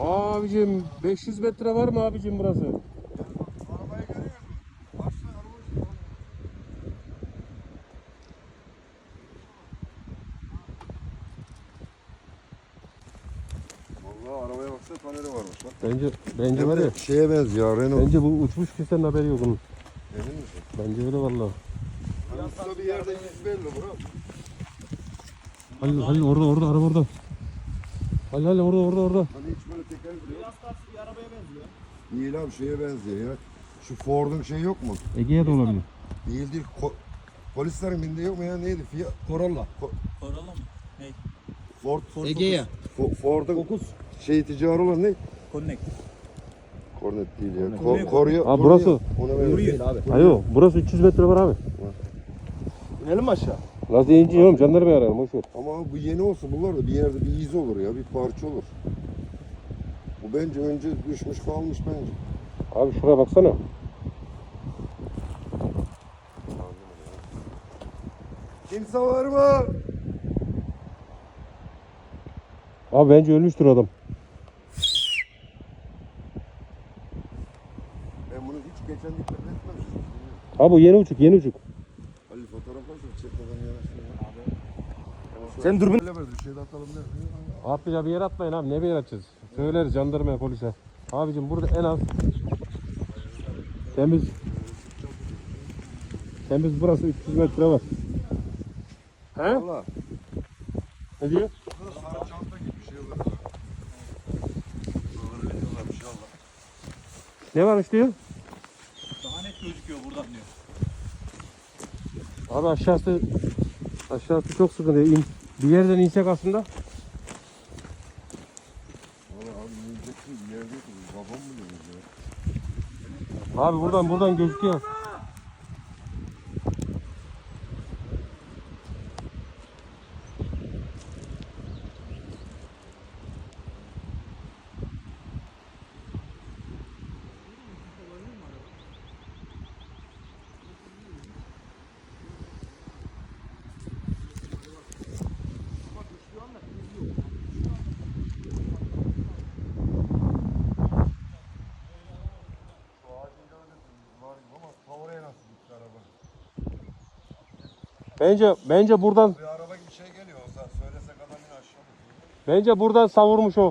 Abicim 500 metre var mı abicim burası? Arabaya baksana paneli varmış lan. Bence bence var ya. şeye benziyor Renault. Bence bu uçmuş kimsenin haberi yok bunun. Emin misin? Bence öyle vallahi. Hani bir yerde yüz belli bro. Halil Halil orada orada araba orada. Halil Halil orada orada orada. Hani hiç böyle teker bile yok. Değil abi şeye benziyor ya. Şu Ford'un şey yok mu? Ege'ye de olabilir. Değil değil. Ko- polislerin binde yok mu ya neydi? Fiyat Corolla. Ko- Corolla mı? Ne? Ford, Ford Egea. Fo- Ford'un şey ticari olan ne? Connect. Kornet değil ya. Ko- Koryo. Ha, burası. Ona benziyor. Abi. Ayo burası 300 metre var abi. İnelim mi aşağı? Nasıl inci oğlum jandarma ararım boş ver. Ama bu yeni olsa bunlar da bir yerde bir iz olur ya, bir parça olur. Bu bence önce düşmüş kalmış bence. Abi şuraya baksana. Kimse var mı? Abi bence ölmüştür adam. Ben bunu hiç geçen dikkat etmemiştim. Abi bu yeni uçuk yeni uçuk. Sen dürbün- Bilemez, bir şey de atalım der. Atlayacağım bir yere atmayın abi ne bir yere atacağız. Söyleriz jandarmaya polise. Abicim burada en az temiz temiz burası 300 metre var. He? Ne diyor? Bir bir. Ne varmış diyor? Daha net gözüküyor buradan diyor. Abi aşağısı aşağısı çok sıkıntı. İn, bir yerden insek aslında. Valla abi yiyeceksin bir yerde. Babam mı diyoruz ya? Abi buradan buradan gözüküyor. Şu ağacın gövdesi var gibi ama oraya nasıl gitti araba? Bence bence buradan Bir araba gibi şey geliyor olsa söylesek adam yine aşağı bence buradan savurmuş o.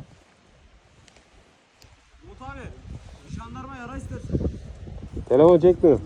Umut abi. Jandarma yara istersen. Telefon çekmiyor.